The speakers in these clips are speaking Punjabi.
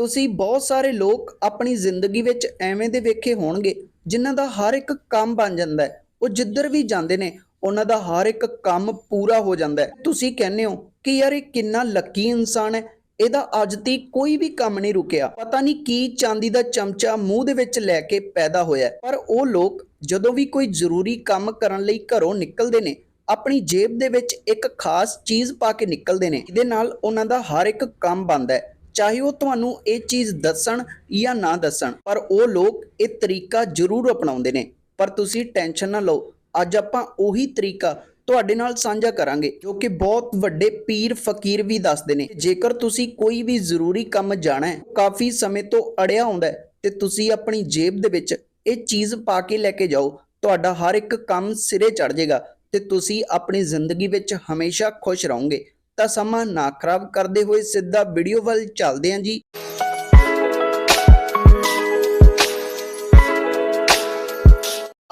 ਤੁਸੀਂ ਬਹੁਤ ਸਾਰੇ ਲੋਕ ਆਪਣੀ ਜ਼ਿੰਦਗੀ ਵਿੱਚ ਐਵੇਂ ਦੇ ਵੇਖੇ ਹੋਣਗੇ, ਜਿਨ੍ਹਾਂ ਦਾ ਹਰ ਇੱਕ ਕੰਮ ਬਣ ਜਾਂਦਾ ਹੈ। ਉਹ ਜਿੱਧਰ ਵੀ ਜਾਂਦੇ ਨੇ, ਉਹਨਾਂ ਦਾ ਹਰ ਇੱਕ ਕੰਮ ਪੂਰਾ ਹੋ ਜਾਂਦਾ ਹੈ। ਤੁਸੀਂ ਕਹਿੰਦੇ ਹੋ ਕਿ ਯਾਰ ਇਹ ਕਿੰਨਾ ਲੱਕੀ ਇਨਸਾਨ ਹੈ, ਇਹਦਾ ਅੱਜ ਤੀ ਕੋਈ ਵੀ ਕੰਮ ਨਹੀਂ ਰੁਕਿਆ। ਪਤਾ ਨਹੀਂ ਕੀ ਚਾਂਦੀ ਦਾ ਚਮਚਾ ਮੂੰਹ ਦੇ ਵਿੱਚ ਲੈ ਕੇ ਪੈਦਾ ਹੋਇਆ ਪਰ ਉਹ ਲੋਕ ਜਦੋਂ ਵੀ ਕੋਈ ਜ਼ਰੂਰੀ ਕੰਮ ਕਰਨ ਲਈ ਘਰੋਂ ਨਿਕਲਦੇ ਨੇ, ਆਪਣੀ ਜੇਬ ਦੇ ਵਿੱਚ ਇੱਕ ਖਾਸ ਚੀਜ਼ ਪਾ ਕੇ ਨਿਕਲਦੇ ਨੇ ਇਹਦੇ ਨਾਲ ਉਹਨਾਂ ਦਾ ਹਰ ਇੱਕ ਕੰਮ ਬਣਦਾ ਹੈ। ਚਾਹੇ ਉਹ ਤੁਹਾਨੂੰ ਇਹ ਚੀਜ਼ ਦੱਸਣ ਜਾਂ ਨਾ ਦੱਸਣ, ਪਰ ਉਹ ਲੋਕ ਇਹ ਤਰੀਕਾ ਜ਼ਰੂਰ ਅਪਣਾਉਂਦੇ ਨੇ। ਪਰ ਤੁਸੀਂ ਟੈਨਸ਼ਨ ਨਾ ਲਓ, ਅੱਜ ਆਪਾਂ ਉਹੀ ਤਰੀਕਾ ਤੁਹਾਡੇ ਨਾਲ ਸਾਂਝਾ ਕਰਾਂਗੇ, ਜੋ ਕਿ ਬਹੁਤ ਵੱਡੇ ਪੀਰ ਫਕੀਰ ਵੀ ਦੱਸਦੇ ਨੇ। ਜੇਕਰ ਤੁਸੀਂ ਕੋਈ ਵੀ ਜ਼ਰੂਰੀ ਕੰਮ ਜਾਣਾ ਹੈ, ਕਾਫੀ ਸਮੇਂ ਤੋਂ ਅੜਿਆ ਹੁੰਦਾ ਤੇ ਤੁਸੀਂ ਆਪਣੀ ਜੇਬ ਦੇ ਵਿੱਚ ਇਹ ਚੀਜ਼ ਪਾ ਕੇ ਲੈ ਕੇ ਜਾਓ, ਤੁਹਾਡਾ ਹਰ ਇੱਕ ਕੰਮ ਸਿਰੇ ਚੜ ਜਾਏਗਾ ਤੇ ਤੁਸੀਂ ਆਪਣੀ ਜ਼ਿੰਦਗੀ ਵਿੱਚ ਹਮੇਸ਼ਾ ਖੁਸ਼ ਰਹੋਗੇ। ਤਾਂ ਸਮਾਂ ਨਾ ਖਰਾਬ ਕਰਦੇ ਹੋਏ ਸਿੱਧਾ ਵੀਡੀਓ ਵੱਲ ਚੱਲਦੇ ਹਾਂ ਜੀ।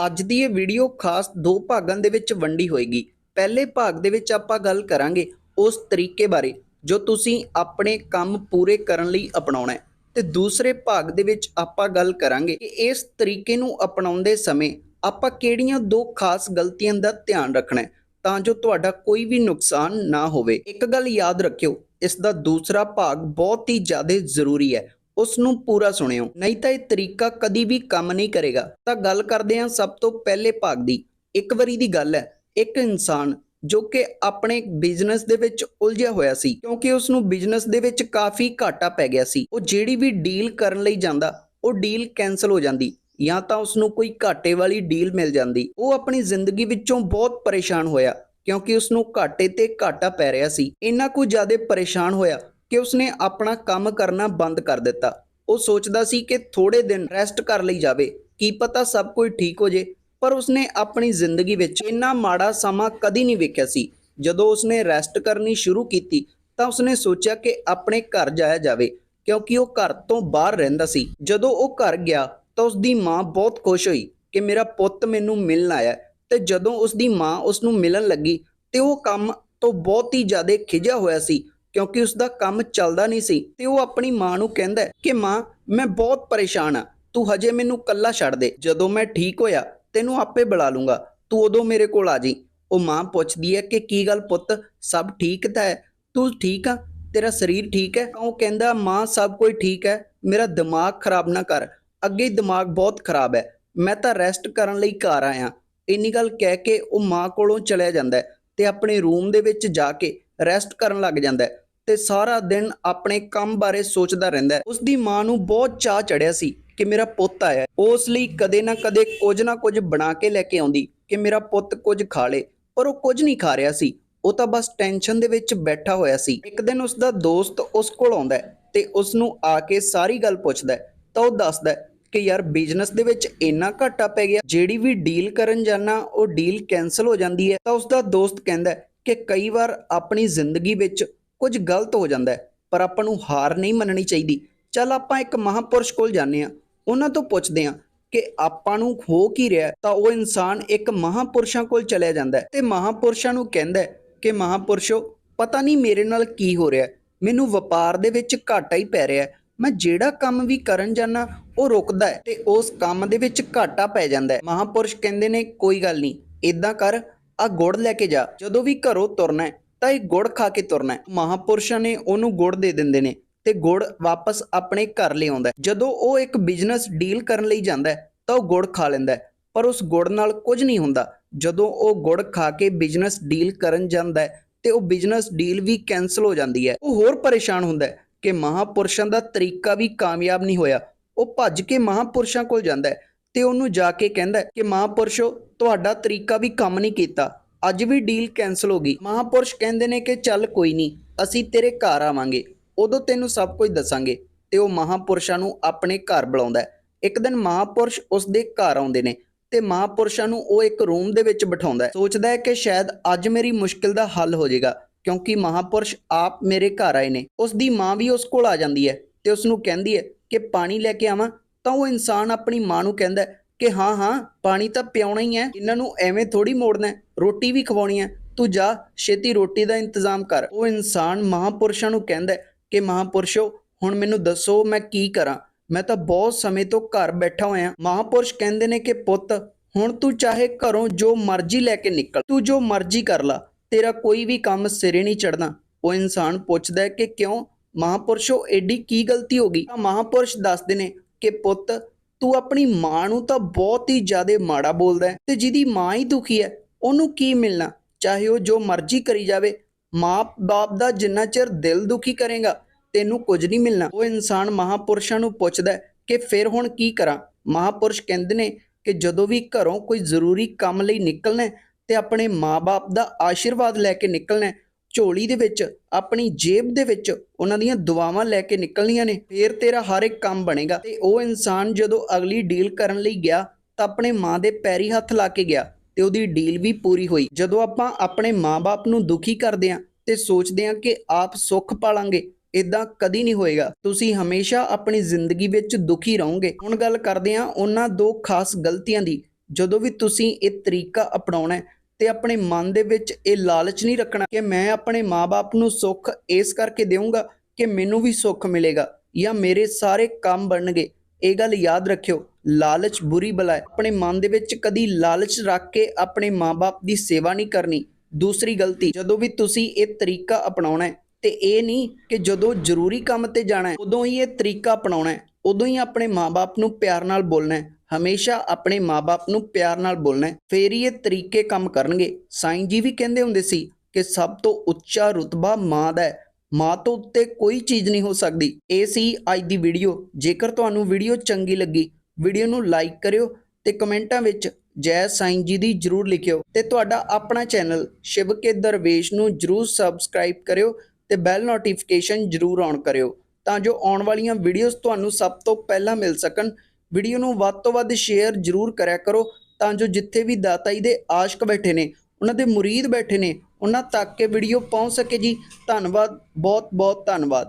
ਅੱਜ ਦੀ ਇਹ ਵੀਡੀਓ ਖਾਸ ਦੋ ਭਾਗਾਂ ਦੇ ਵਿੱਚ ਵੰਡੀ ਹੋਏਗੀ। ਪਹਿਲੇ ਭਾਗ ਦੇ ਵਿੱਚ ਆਪਾਂ ਗੱਲ ਕਰਾਂਗੇ ਉਸ ਤਰੀਕੇ ਬਾਰੇ ਜੋ ਤੁਸੀਂ ਆਪਣੇ ਕੰਮ ਪੂਰੇ ਕਰਨ ਲਈ ਅਪਣਾਉਣਾ ਹੈ। ਤੇ ਦੂਸਰੇ ਭਾਗ ਦੇ ਵਿੱਚ ਆਪਾਂ ਗੱਲ ਕਰਾਂਗੇ ਕਿ ਇਸ ਤਰੀਕੇ ਨੂੰ ਅਪਣਾਉਂਦੇ ਸਮੇਂ ਆਪਾਂ ਕਿਹੜੀਆਂ ਦੋ ਖਾਸ ਗਲਤੀਆਂ ਦਾ ਧਿਆਨ ਰੱਖਣਾ ਹੈ। ਤਾਂ ਜੋ ਤੁਹਾਡਾ ਕੋਈ ਵੀ ਨੁਕਸਾਨ ਨਾ ਹੋਵੇ। ਇੱਕ ਗੱਲ ਯਾਦ ਰੱਖਿਓ, ਇਸ ਦਾ ਦੂਸਰਾ ਭਾਗ ਬਹੁਤ ਹੀ ਜ਼ਿਆਦਾ ਜ਼ਰੂਰੀ ਹੈ। ਉਸ ਨੂੰ ਪੂਰਾ ਸੁਣਿਓ। ਨਹੀਂ ਤਾਂ ਇਹ ਤਰੀਕਾ ਕਦੀ ਵੀ ਕੰਮ ਨਹੀਂ ਕਰੇਗਾ। ਤਾਂ ਗੱਲ ਕਰਦੇ ਹਾਂ ਸਭ ਤੋਂ ਪਹਿਲੇ ਭਾਗ ਦੀ। ਇੱਕ ਵਾਰੀ ਦੀ ਗੱਲ ਹੈ, ਇੱਕ ਇਨਸਾਨ ਜੋ ਕਿ ਆਪਣੇ ਬਿਜ਼ਨਸ ਦੇ ਵਿੱਚ ਉਲਝਿਆ ਹੋਇਆ ਸੀ, ਕਿਉਂਕਿ ਉਸ ਨੂੰ ਬਿਜ਼ਨਸ ਦੇ ਵਿੱਚ ਕਾਫੀ ਘਾਟਾ ਪੈ ਗਿਆ ਸੀ। ਉਹ ਜਿਹੜੀ ਵੀ ਡੀਲ ਕਰਨ ਲਈ ਜਾਂਦਾ, ਉਹ ਡੀਲ ਕੈਨਸਲ ਹੋ ਜਾਂਦੀ। ਜਾਂ ਤਾਂ ਉਸ ਨੂੰ ਕੋਈ ਘਾਟੇ ਵਾਲੀ ਡੀਲ ਮਿਲ ਜਾਂਦੀ। ਉਹ ਆਪਣੀ ਜ਼ਿੰਦਗੀ ਵਿੱਚੋਂ ਬਹੁਤ ਪਰੇਸ਼ਾਨ ਹੋਇਆ, ਕਿਉਂਕਿ ਉਸ ਨੂੰ ਘਾਟੇ ਤੇ ਘਾਟਾ ਪੈ ਰਿਹਾ ਸੀ। ਇੰਨਾ ਕੁ ਜ਼ਿਆਦਾ ਪਰੇਸ਼ਾਨ ਹੋਇਆ ਕਿ ਉਸਨੇ ਆਪਣਾ ਕੰਮ ਕਰਨਾ ਬੰਦ ਕਰ ਦਿੱਤਾ। ਉਹ ਸੋਚਦਾ ਸੀ ਕਿ ਥੋੜੇ ਦਿਨ ਰੈਸਟ ਕਰ ਲਈ ਜਾਵੇ, ਕੀ ਪਤਾ ਸਭ ਕੁਝ ਠੀਕ ਹੋ ਜੇ, ਪਰ ਉਸਨੇ ਆਪਣੀ ਜ਼ਿੰਦਗੀ ਵਿੱਚ ਇੰਨਾ ਮਾੜਾ ਸਮਾਂ ਕਦੀ ਨਹੀਂ ਵੇਖਿਆ ਸੀ। ਜਦੋਂ ਉਸਨੇ ਰੈਸਟ ਕਰਨੀ ਸ਼ੁਰੂ ਕੀਤੀ, ਤਾਂ ਉਸਨੇ ਸੋਚਿਆ ਕਿ ਆਪਣੇ ਘਰ ਜਾਇਆ ਜਾਵੇ, ਕਿਉਂਕਿ ਉਹ ਘਰ ਤੋਂ ਬਾਹਰ ਰਹਿੰਦਾ ਸੀ। ਜਦੋਂ ਉਹ ਘਰ ਗਿਆ ਤਾਂ ਉਸਦੀ ਮਾਂ ਬਹੁਤ ਖੁਸ਼ ਹੋਈ ਕਿ ਮੇਰਾ ਪੁੱਤ ਮੈਨੂੰ ਮਿਲਣ ਆਇਆ ਤੇ ਜਦੋਂ ਉਸਦੀ ਮਾਂ ਉਸ ਨੂੰ ਮਿਲਣ ਲੱਗੀ ਤੇ ਉਹ ਕੰਮ ਤੋਂ ਬਹੁਤ ਹੀ ਜ਼ਿਆਦਾ ਖਿਜਿਆ ਹੋਇਆ ਸੀ ਕਿਉਂਕਿ ਉਸ ਦਾ ਕੰਮ ਚੱਲਦਾ ਨਹੀਂ ਸੀ ਤੇ ਉਹ ਆਪਣੀ ਮਾਂ ਨੂੰ ਕਹਿੰਦਾ ਕਿ ਮਾਂ, ਮੈਂ ਬਹੁਤ ਪਰੇਸ਼ਾਨ ਆ ਤੂੰ ਹਜੇ ਮੈਨੂੰ ਕੱਲਾ ਛੱਡ ਦੇ। ਜਦੋਂ ਮੈਂ ਠੀਕ ਹੋਇਆ, ਤੈਨੂੰ ਆਪੇ ਬੁਲਾ ਲੂੰਗਾ, ਤੂੰ ਉਦੋਂ ਮੇਰੇ ਕੋਲ ਆ ਜੀ ਉਹ ਮਾਂ ਪੁੱਛਦੀ ਹੈ ਕਿ ਕੀ ਗੱਲ ਪੁੱਤ, ਸਭ ਠੀਕ ਤਾਂ ਹੈ? ਤੂੰ ਠੀਕ ਆ? ਤੇਰਾ ਸਰੀਰ ਠੀਕ ਹੈ? ਉਹ ਕਹਿੰਦਾ, ਮਾਂ, ਸਭ ਕੁਝ ਠੀਕ ਹੈ। ਮੇਰਾ ਦਿਮਾਗ ਖਰਾਬ ਨਾ ਕਰ। ਅੱਗੇ ਦਿਮਾਗ ਬਹੁਤ ਖਰਾਬ ਹੈ। ਮੈਂ ਤਾਂ ਰੈਸਟ ਕਰਨ ਲਈ ਘਰ ਆਇਆ। ਇੰਨੀ ਗੱਲ ਕਹਿ ਕੇ ਉਹ ਮਾਂ ਕੋਲੋਂ ਚਲਿਆ ਜਾਂਦਾ ਤੇ ਆਪਣੇ ਰੂਮ ਦੇ ਵਿੱਚ ਜਾ ਕੇ ਰੈਸਟ ਕਰਨ ਲੱਗ ਜਾਂਦਾ ਤੇ ਸਾਰਾ ਦਿਨ ਆਪਣੇ ਕੰਮ ਬਾਰੇ ਸੋਚਦਾ ਰਹਿੰਦਾ ਹੈ। ਉਸ ਦੀ ਮਾਂ ਨੂੰ ਬਹੁਤ ਚਾਹ ਚੜਿਆ ਸੀ ਕਿ ਮੇਰਾ ਪੁੱਤ ਆਇਆ ਉਹ ਉਸ ਲਈ ਕਦੇ ਨਾ ਕਦੇ ਕੁਝ ਨਾ ਕੁਝ ਬਣਾ ਕੇ ਲੈ ਕੇ ਆਉਂਦੀ ਕਿ ਮੇਰਾ ਪੁੱਤ ਕੁਝ ਖਾ ਲੇ, ਪਰ ਉਹ ਕੁਝ ਨਹੀਂ ਖਾ ਰਿਹਾ ਸੀ। ਉਹ ਤਾਂ ਬਸ ਟੈਨਸ਼ਨ ਦੇ ਵਿੱਚ ਬੈਠਾ ਹੋਇਆ ਸੀ। ਇੱਕ ਦਿਨ ਉਸ ਦਾ ਦੋਸਤ ਉਸ ਕੋਲ ਆਉਂਦਾ ਤੇ ਉਸ ਨੂੰ ਆ ਕੇ ਸਾਰੀ ਗੱਲ ਪੁੱਛਦਾ ਤਾਂ ਉਹ ਦੱਸਦਾ ਕਿ ਯਾਰ ਬਿਜ਼ਨਸ ਦੇ ਵਿੱਚ ਇੰਨਾ ਘਾਟਾ ਪੈ ਗਿਆ, ਜਿਹੜੀ ਵੀ ਡੀਲ ਕਰਨ ਜਾਣਾ ਉਹ ਡੀਲ ਕੈਨਸਲ ਹੋ ਜਾਂਦੀ ਹੈ। ਤਾਂ ਉਸ ਦਾ ਦੋਸਤ ਕਹਿੰਦਾ ਕਿ ਕਈ ਵਾਰ ਆਪਣੀ ਜ਼ਿੰਦਗੀ ਵਿੱਚ ਕੁਝ ਗਲਤ ਹੋ ਜਾਂਦਾ ਹੈ, ਪਰ ਆਪਾਂ ਨੂੰ ਹਾਰ ਨਹੀਂ ਮੰਨਣੀ ਚਾਹੀਦੀ। ਚੱਲ ਆਪਾਂ ਇੱਕ ਮਹਾਪੁਰਸ਼ ਕੋਲ ਜਾਂਦੇ ਆ ਉਹਨਾਂ ਤੋਂ ਪੁੱਛਦੇ ਆ ਕਿ ਆਪਾਂ ਨੂੰ ਹੋ ਕੀ ਰਿਹਾ ਤਾਂ ਉਹ ਇਨਸਾਨ ਇੱਕ ਮਹਾਪੁਰਸ਼ਾਂ ਕੋਲ ਚਲਿਆ ਜਾਂਦਾ ਤੇ ਮਹਾਪੁਰਸ਼ਾਂ ਨੂੰ ਕਹਿੰਦਾ ਕਿ ਮਹਾਪੁਰਸ਼ੋ, ਪਤਾ ਨਹੀਂ ਮੇਰੇ ਨਾਲ ਕੀ ਹੋ ਰਿਹਾ ਮੈਨੂੰ ਵਪਾਰ ਦੇ ਵਿੱਚ ਘਾਟਾ ਹੀ ਪੈ ਰਿਹਾ ਮੈਂ ਜਿਹੜਾ ਕੰਮ ਵੀ ਕਰਨ ਜਾਣਾ ਉਹ ਰੁਕਦਾ ਹੈ ਤੇ ਉਸ ਕੰਮ ਦੇ ਵਿੱਚ ਘਾਟਾ ਪੈ ਜਾਂਦਾ ਹੈ। ਮਹਾਪੁਰਸ਼ ਕਹਿੰਦੇ ਨੇ, ਕੋਈ ਗੱਲ ਨਹੀਂ ਇਦਾਂ ਕਰ, ਆ ਗੁੜ ਲੈ ਕੇ ਜਾ। ਜਦੋਂ ਵੀ ਘਰੋਂ ਤੁਰਨਾ ਹੈ, ਤਾਂ ਇਹ ਗੁੜ ਖਾ ਕੇ ਤੁਰਨਾ ਹੈ। ਮਹਾਪੁਰਸ਼ਾਂ ਨੇ ਉਹਨੂੰ ਗੁੜ ਦੇ ਦਿੰਦੇ ਨੇ ਤੇ ਗੁੜ ਵਾਪਸ ਆਪਣੇ ਘਰ ਲਿਆਉਂਦਾ ਜਦੋਂ ਉਹ ਇੱਕ ਬਿਜ਼ਨਸ ਡੀਲ ਕਰਨ ਲਈ ਜਾਂਦਾ ਤਾਂ ਉਹ ਗੁੜ ਖਾ ਲੈਂਦਾ ਪਰ ਉਸ ਗੁੜ ਨਾਲ ਕੁਝ ਨਹੀਂ ਹੁੰਦਾ। ਜਦੋਂ ਉਹ ਗੁੜ ਖਾ ਕੇ ਬਿਜ਼ਨਸ ਡੀਲ ਕਰਨ ਜਾਂਦਾ ਤੇ ਉਹ ਬਿਜ਼ਨਸ ਡੀਲ ਵੀ ਕੈਨਸਲ ਹੋ ਜਾਂਦੀ ਹੈ। ਉਹ ਹੋਰ ਪਰੇਸ਼ਾਨ ਹੁੰਦਾ ਕਿ ਮਹਾਪੁਰਸ਼ਾਂ ਦਾ ਤਰੀਕਾ ਵੀ ਕਾਮਯਾਬ ਨਹੀਂ ਹੋਇਆ। ਉਹ ਭੱਜ ਕੇ ਮਹਾਪੁਰਸ਼ਾਂ ਕੋਲ ਜਾਂਦਾ ਹੈ ਤੇ ਉਹਨੂੰ ਜਾ ਕੇ ਕਹਿੰਦਾ ਕਿ ਮਹਾਪੁਰਸ਼ੋ, ਤੁਹਾਡਾ ਤਰੀਕਾ ਵੀ ਕੰਮ ਨਹੀਂ ਕੀਤਾ। ਅੱਜ ਵੀ ਡੀਲ ਕੈਨਸਲ ਹੋ ਗਈ। ਮਹਾਪੁਰਸ਼ ਕਹਿੰਦੇ ਨੇ ਕਿ ਚੱਲ ਕੋਈ ਨਹੀਂ, ਅਸੀਂ ਤੇਰੇ ਘਰ ਆਵਾਂਗੇ। ਉਦੋਂ ਤੈਨੂੰ ਸਭ ਕੁਝ ਦੱਸਾਂਗੇ ਤੇ ਉਹ ਮਹਾਪੁਰਸ਼ਾਂ ਨੂੰ ਆਪਣੇ ਘਰ ਬੁਲਾਉਂਦਾ ਹੈ। ਇੱਕ ਦਿਨ ਮਹਾਪੁਰਸ਼ ਉਸ ਦੇ ਘਰ ਆਉਂਦੇ ਨੇ ਤੇ ਮਹਾਪੁਰਸ਼ਾਂ ਨੂੰ ਉਹ ਇੱਕ ਰੂਮ ਦੇ ਵਿੱਚ ਬਿਠਾਉਂਦਾ ਹੈ। ਸੋਚਦਾ ਹੈ ਕਿ ਸ਼ਾਇਦ ਅੱਜ ਮੇਰੀ ਮੁਸ਼ਕਿਲ ਦਾ ਹੱਲ ਹੋ ਜਾਏਗਾ, ਕਿਉਂਕਿ ਮਹਾਪੁਰਸ਼ ਆਪ ਮੇਰੇ ਘਰ ਆਏ ਨੇ। ਉਸ ਦੀ ਮਾਂ ਵੀ ਉਸ ਕੋਲ ਆ ਜਾਂਦੀ ਹੈ। ਤੇ ਉਸ ਨੂੰ ਕਹਿੰਦੀ ਹੈ ਕਿ ਪਾਣੀ ਲੈ ਕੇ ਆਵਾਂ, ਤਾਂ ਉਹ ਇਨਸਾਨ ਆਪਣੀ ਮਾਂ ਨੂੰ ਕਹਿੰਦਾ ਕਿ ਹਾਂ ਹਾਂ, ਪਾਣੀ ਤਾਂ ਪਿਆਉਣਾ ਹੀ ਹੈ ਇਹਨਾਂ ਨੂੰ ਐਵੇਂ ਥੋੜੀ ਮੋੜਨਾ ਰੋਟੀ ਵੀ ਖਵਾਉਣੀ ਹੈ, ਤੂੰ ਜਾ, ਛੇਤੀ ਰੋਟੀ ਦਾ ਇੰਤਜ਼ਾਮ ਕਰ। ਉਹ ਇਨਸਾਨ ਮਹਾਪੁਰਸ਼ਾਂ ਨੂੰ ਕਹਿੰਦਾ ਕਿ ਮਹਾਪੁਰਸ਼ੋ, ਹੁਣ ਮੈਨੂੰ ਦੱਸੋ ਮੈਂ ਕੀ ਕਰਾਂ? ਮੈਂ ਤਾਂ ਬਹੁਤ ਸਮੇਂ ਤੋਂ ਘਰ ਬੈਠਾ ਹੋਇਆ ਮਹਾਪੁਰਸ਼ ਕਹਿੰਦੇ ਨੇ ਕਿ ਪੁੱਤ, ਹੁਣ ਤੂੰ ਚਾਹੇ ਘਰੋਂ ਜੋ ਮਰਜ਼ੀ ਲੈ ਕੇ ਨਿਕਲ, ਤੂੰ ਜੋ ਮਰਜ਼ੀ ਕਰ ਲਾ, ਤੇਰਾ ਕੋਈ ਵੀ ਕੰਮ ਸਿਰੇ ਨਹੀਂ ਚੜਨਾ ਉਹ ਇਨਸਾਨ ਪੁੱਛਦਾ ਹੈ ਕਿ ਕਿਉਂ? ਮਹਾਪੁਰਸ਼ੋ ਐਡੀ ਕੀ ਗਲਤੀ ਹੋ ਗਈ? ਤਾਂ ਮਹਾਪੁਰਸ਼ ਦੱਸਦੇ ਨੇ ਕਿ ਪੁੱਤ, ਤੂੰ ਆਪਣੀ ਮਾਂ ਨੂੰ ਤਾਂ ਬਹੁਤ ਹੀ ਜ਼ਿਆਦਾ ਮਾੜਾ ਬੋਲਦਾ ਤੇ ਜਿਹਦੀ ਮਾਂ ਹੀ ਦੁਖੀ ਹੈ, ਉਹਨੂੰ ਕੀ ਮਿਲਣਾ? ਚਾਹੇ ਉਹ ਜੋ ਮਰਜ਼ੀ ਕਰੀ ਜਾਵੇ ਮਾਂ ਬਾਪ ਦਾ ਜਿੰਨਾ ਚਿਰ ਦਿਲ ਦੁਖੀ ਕਰੇਗਾ, ਤੈਨੂੰ ਕੁਝ ਨਹੀਂ ਮਿਲਣਾ। ਉਹ ਇਨਸਾਨ ਮਹਾਪੁਰਸ਼ਾਂ ਨੂੰ ਪੁੱਛਦਾ ਕਿ ਫਿਰ ਹੁਣ ਕੀ ਕਰਾਂ? ਮਹਾਪੁਰਸ਼ ਕਹਿੰਦੇ ਨੇ ਕਿ ਜਦੋਂ ਵੀ ਘਰੋਂ ਕੋਈ ਜ਼ਰੂਰੀ ਕੰਮ ਲਈ ਨਿਕਲਣਾ ਤੇ ਆਪਣੇ ਮਾਂ ਬਾਪ ਦਾ ਆਸ਼ੀਰਵਾਦ ਲੈ ਕੇ ਨਿਕਲਣਾ ਝੋਲੀ ਦੇ ਵਿੱਚ, ਆਪਣੀ ਜੇਬ ਦੇ ਵਿੱਚ ਉਹਨਾਂ ਦੀਆਂ ਦੁਆਵਾਂ ਲੈ ਕੇ ਨਿਕਲਣੀਆਂ ਨੇ। ਫੇਰ ਤੇਰਾ ਹਰ ਇੱਕ ਕੰਮ ਬਣੇਗਾ। ਤੇ ਉਹ ਇਨਸਾਨ ਜਦੋਂ ਅਗਲੀ ਡੀਲ ਕਰਨ ਲਈ ਗਿਆ, ਤਾਂ ਆਪਣੇ ਮਾਂ ਦੇ ਪੈਰੀ ਹੱਥ ਲਾ ਕੇ ਗਿਆ ਤੇ ਉਹਦੀ ਡੀਲ ਵੀ ਪੂਰੀ ਹੋਈ। ਜਦੋਂ ਆਪਾਂ ਆਪਣੇ ਮਾਪੇ ਨੂੰ ਦੁਖੀ ਕਰਦੇ ਆਂ ਤੇ ਸੋਚਦੇ ਆਂ ਕਿ ਆਪ ਸੁੱਖ ਪਾਲਾਂਗੇ ਇਦਾਂ ਕਦੀ ਨਹੀਂ ਹੋਏਗਾ। ਤੁਸੀਂ ਹਮੇਸ਼ਾ ਆਪਣੀ ਜ਼ਿੰਦਗੀ ਵਿੱਚ ਦੁਖੀ ਰਹੋਗੇ। ਹੁਣ ਗੱਲ ਕਰਦੇ ਆਂ ਉਹਨਾਂ ਦੋ ਖਾਸ ਗਲਤੀਆਂ ਦੀ। ਜਦੋਂ ਵੀ ਤੁਸੀਂ ਇਹ ਤਰੀਕਾ ਅਪਣਾਉਣਾ ਹੈ ਤੇ ਆਪਣੇ ਮਨ ਦੇ ਵਿੱਚ ਇਹ ਲਾਲਚ ਨਹੀਂ ਰੱਖਣਾ ਕਿ ਮੈਂ ਆਪਣੇ ਮਾਪੇ ਨੂੰ ਸੁੱਖ ਇਸ ਕਰਕੇ ਦੇਵਾਂਗਾ ਕਿ ਮੈਨੂੰ ਵੀ ਸੁੱਖ ਮਿਲੇਗਾ ਜਾਂ ਮੇਰੇ ਸਾਰੇ ਕੰਮ ਬਣਨਗੇ। ਇਹ ਗੱਲ ਯਾਦ ਰੱਖਿਓ, ਲਾਲਚ ਬੁਰੀ ਬਲਾ ਹੈ। ਆਪਣੇ ਮਨ ਦੇ ਵਿੱਚ ਕਦੀ ਲਾਲਚ ਰੱਖ ਕੇ ਆਪਣੇ ਮਾਪੇ ਦੀ ਸੇਵਾ ਨਹੀਂ ਕਰਨੀ। ਦੂਸਰੀ ਗਲਤੀ, ਜਦੋਂ ਵੀ ਤੁਸੀਂ ਇਹ ਤਰੀਕਾ ਅਪਣਾਉਣਾ ਹੈ, ਤੇ ਇਹ ਨਹੀਂ ਕਿ ਜਦੋਂ ਜ਼ਰੂਰੀ ਕੰਮ ਤੇ ਜਾਣਾ ਹੈ, ਉਦੋਂ ਹੀ ਇਹ ਤਰੀਕਾ ਅਪਣਾਉਣਾ ਹੈ। ਉਦੋਂ ਹੀ ਆਪਣੇ ਮਾਪੇ ਨੂੰ ਪਿਆਰ ਨਾਲ ਬੋਲਣਾ ਹੈ। ਹਮੇਸ਼ਾ ਆਪਣੇ ਮਾਪੇ ਨੂੰ ਪਿਆਰ ਨਾਲ ਬੋਲਣਾ ਹੈ। ਫੇਰ ਹੀ ਇਹ ਤਰੀਕੇ ਕੰਮ ਕਰਨਗੇ। ਸਾਈਂ ਜੀ ਵੀ ਕਹਿੰਦੇ ਹੁੰਦੇ ਸੀ ਕਿ ਸਭ ਤੋਂ ਉੱਚਾ ਰੁਤਬਾ ਮਾਂ ਦਾ ਹੈ। ਮਾਂ ਤੋਂ ਉੱਤੇ ਕੋਈ ਚੀਜ਼ ਨਹੀਂ ਹੋ ਸਕਦੀ। ਇਹ ਸੀ ਅੱਜ ਦੀ ਵੀਡੀਓ। ਜੇਕਰ ਤੁਹਾਨੂੰ ਵੀਡੀਓ ਚੰਗੀ ਲੱਗੀ, ਵੀਡੀਓ ਨੂੰ ਲਾਈਕ ਕਰਿਓ ਤੇ ਕਮੈਂਟਾਂ ਵਿੱਚ ਜੈ ਸਾਈਂ ਜੀ ਦੀ ਜਰੂਰ ਲਿਖਿਓ। ਤੇ ਤੁਹਾਡਾ ਆਪਣਾ ਚੈਨਲ ਸ਼ਿਵ ਕੇ ਦਰਵੇਸ਼ ਨੂੰ ਜਰੂਰ ਸਬਸਕ੍ਰਾਈਬ ਕਰਿਓ ਤੇ ਬੈਲ ਨੋਟੀਫਿਕੇਸ਼ਨ ਜਰੂਰ ਔਨ ਕਰਿਓ ਤਾਂ ਜੋ ਆਉਣ ਵਾਲੀਆਂ ਵੀਡੀਓਜ਼ ਤੁਹਾਨੂੰ ਸਭ ਤੋਂ ਪਹਿਲਾਂ ਮਿਲ ਸਕਣ। ਵੀਡੀਓ ਨੂੰ ਵੱਧ ਤੋਂ ਵੱਧ ਸ਼ੇਅਰ ਜਰੂਰ ਕਰਿਆ ਕਰੋ ਤਾਂ ਜੋ ਜਿੱਥੇ ਵੀ ਦਾਤਾ ਜੀ ਦੇ ਆਸ਼ਕ ਬੈਠੇ ਨੇ, ਉਹਨਾਂ ਦੇ ਮੁਰੀਦ ਬੈਠੇ ਨੇ, ਉਹਨਾਂ ਤੱਕ ਇਹ ਵੀਡੀਓ ਪਹੁੰਚ ਸਕੇ ਜੀ। ਧੰਨਵਾਦ ਬਹੁਤ ਬਹੁਤ ਧੰਨਵਾਦ।